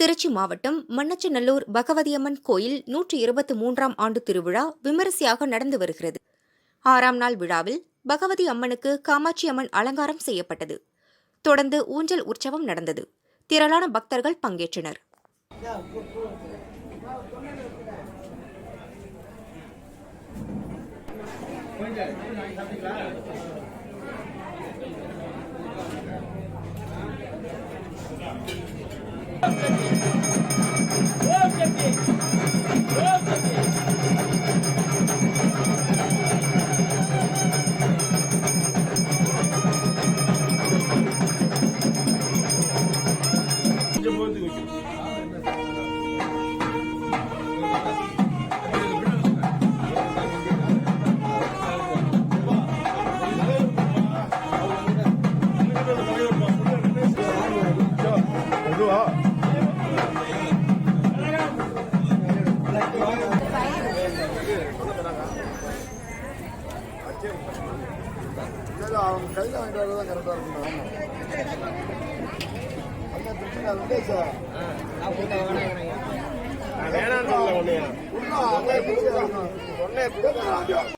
திருச்சி மாவட்டம் மண்ணச்சநல்லூர் பகவதியம்மன் கோயில் நூற்றி இருபத்தி மூன்றாம் ஆண்டு திருவிழா விமரிசையாக நடந்து வருகிறது. ஆறாம் நாள் விழாவில் பகவதி அம்மனுக்கு காமாட்சி அம்மன் அலங்காரம் செய்யப்பட்டது. தொடர்ந்து ஊஞ்சல் உற்சவம் நடந்தது. திரளான பக்தர்கள் பங்கேற்றனர். 좋아. இல்ல, அவங்க கையில வாங்கிட்டு வரதான் கரெக்டா இருக்கும் அந்த பிரச்சனை வந்து சார். வேணான்னு உன்னைய.